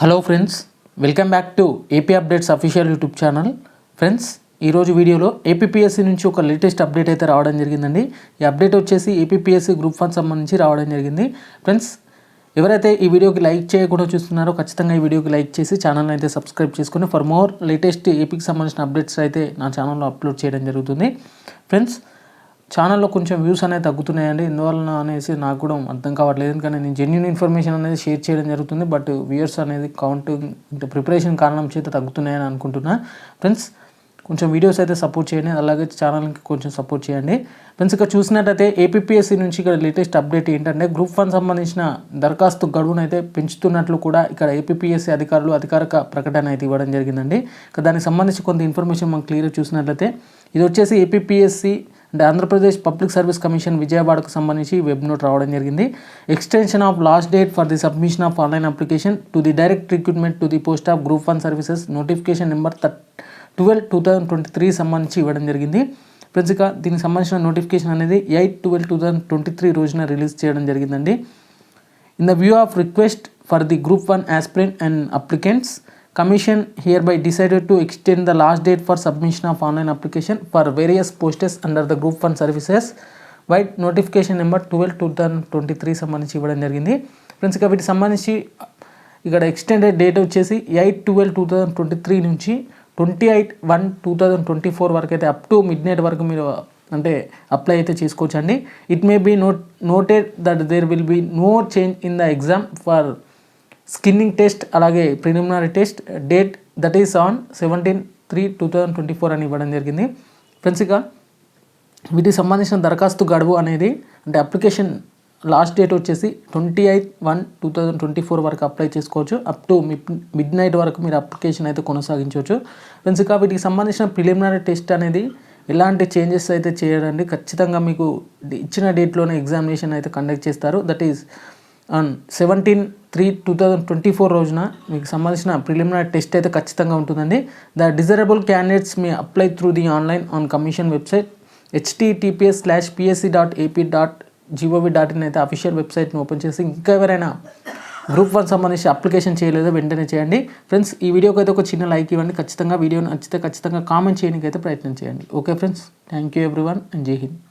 Hello friends welcome back to AP updates official YouTube channel. Friends ఈరోజు వీడియోలో APPSC నుంచి ఒక లేటెస్ట్ అప్డేట్ అయితే రావడం జరిగిందండి. ఈ అప్డేట్ వచ్చేసి ఏపీపీఎస్సీ గ్రూప్ వన్ సంబంధించి రావడం జరిగింది. ఫ్రెండ్స్ ఎవరైతే ఈ వీడియోకి లైక్ చేయకుండా చూస్తున్నారో ఖచ్చితంగా ఈ వీడియోకి లైక్ చేసి ఛానల్ని అయితే సబ్స్క్రైబ్ చేసుకుని ఫర్ మోర్ లేటెస్ట్ ఏపీకి సంబంధించిన అప్డేట్స్ అయితే నా ఛానల్లో అప్లోడ్ చేయడం జరుగుతుంది. ఫ్రెండ్స్ ఛానల్లో కొంచెం వ్యూస్ అనేది తగ్గుతున్నాయండి. ఎందువలన అనేసి నాకు కూడా అర్థం కావట్లేదు. ఎందుకంటే నేను జెన్యున్ ఇన్ఫర్మేషన్ అనేది షేర్ చేయడం జరుగుతుంది. బట్ వ్యూయర్స్ అనేది కౌంటింగ్ ఇంకా ప్రిపరేషన్ కారణం చేత తగ్గుతున్నాయని అనుకుంటున్నా. ఫ్రెండ్స్ కొంచెం వీడియోస్ అయితే సపోర్ట్ చేయండి. అలాగే ఛానల్కి కొంచెం సపోర్ట్ చేయండి. ఫ్రెండ్స్ ఇక్కడ చూసినట్టయితే ఏపీఎస్సీ నుంచి ఇక్కడ లేటెస్ట్ అప్డేట్ ఏంటంటే గ్రూప్ వన్ సంబంధించిన దరఖాస్తు గడువును అయితే పెంచుతున్నట్లు కూడా ఇక్కడ ఏపీఎస్సీ అధికారులు అధికారిక ప్రకటన అయితే ఇవ్వడం జరిగిందండి. ఇక దానికి సంబంధించి కొంత ఇన్ఫర్మేషన్ మనం క్లియర్గా చూసినట్లయితే ఇది వచ్చేసి ఏపీఎస్సీ అంటే ఆంధ్రప్రదేశ్ పబ్లిక్ సర్వీస్ కమిషన్ విజయవాడకు సంబంధించి వెబ్ నోట్ రావడం జరిగింది. Extension of last date for the submission of online application to the direct recruitment to the post of group one services notification number twelve two thousand twenty three సంబంధించి ఇవ్వడం జరిగింది. Friends ఇక దీనికి సంబంధించిన notification అనేది eight twelve two thousand twenty three రోజున release చేయడం జరిగిందండి. In the view of request for the group one aspirant and applicants commission hereby decided to extend the last date for submission of online application for various posts under the group one services vide notification number twelve two thousand twenty three సంబంధించి ఇవ్వడం జరిగింది. Friends ఇక వీటికి సంబంధించి ఇక్కడ extended date వచ్చేసి eight twelve two thousand twenty three నుంచి twenty eight one two thousand twenty four వరకు అయితే అప్ టు మిడ్ నైట్ వరకు మీరు అంటే అప్లై అయితే చేసుకోవచ్చు అండి it may be note noted that there will be no change in the exam for screening test అలాగే preliminary test date that is on seventeen three two thousand twenty four అని ఇవ్వడం జరిగింది. ఫ్రెండ్స్ ఇక వీటికి సంబంధించిన దరఖాస్తు గడువు అనేది అంటే అప్లికేషన్ లాస్ట్ డేట్ వచ్చేసి twenty eighth one two thousand twenty four వరకు అప్లై చేసుకోవచ్చు. అప్ టు మిడ్ నైట్ వరకు మీరు అప్లికేషన్ అయితే కొనసాగించవచ్చు. ఫ్రెండ్స్ ఇక వీటికి సంబంధించిన ప్రిలిమినరీ టెస్ట్ అనేది ఎలాంటి చేంజెస్ అయితే చేయడండి ఖచ్చితంగా మీకు ఇచ్చిన డేట్లోనే ఎగ్జామినేషన్ అయితే కండక్ట్ చేస్తారు. That is seventeen three two thousand twenty four రోజున మీకు సంబంధించిన ప్రిలిమినరీ టెస్ట్ అయితే ఖచ్చితంగా ఉంటుందండి. The desirable candidates may apply through the online on commission website HTTPS slash PSC dot AP dot GOV dot in అయితే official వెబ్సైట్ని open చేసి ఇంకా ఎవరైనా గ్రూప్ వన్ సంబంధించి అప్లికేషన్ చేయలేదో వెంటనే చేయండి. ఫ్రెండ్స్ ఈ వీడియోకి అయితే ఒక చిన్న లైక్ ఇవ్వండి. ఖచ్చితంగా వీడియో నచ్చితే ఖచ్చితంగా కామెంట్ చేయడానికి అయితే ప్రయత్నం చేయండి. Okay friends thank you everyone and Jai Hind